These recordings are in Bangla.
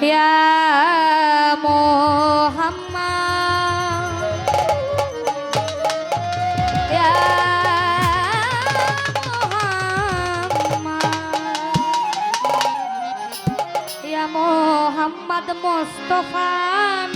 Ya Muhammad Ya Muhammad Ya Muhammad Mustafa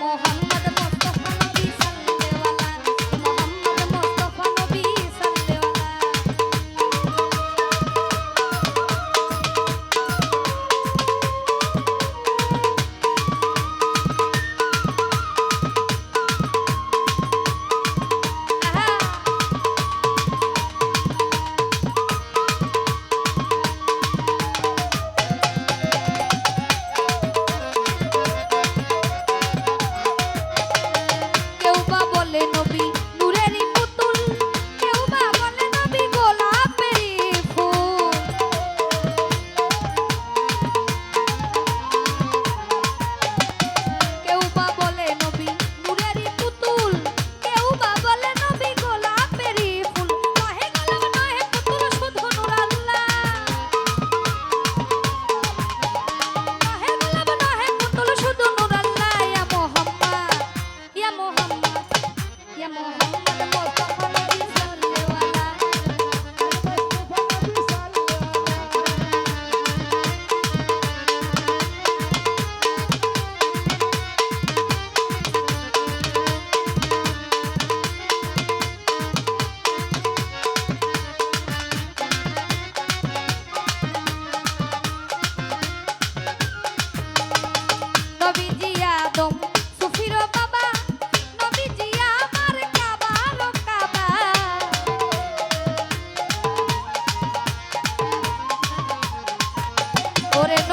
Mohammad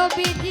নবীজি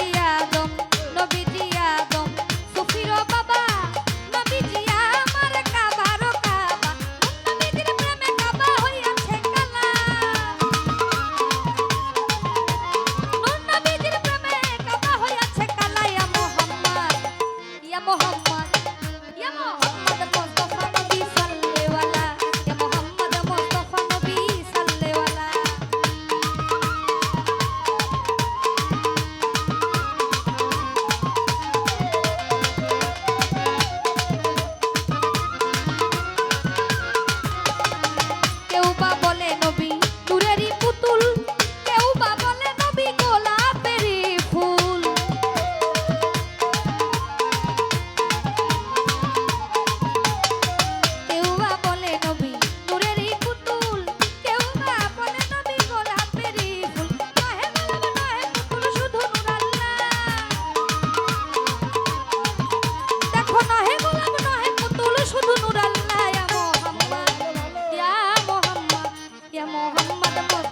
মোহাম্মদ মোহাম্মদ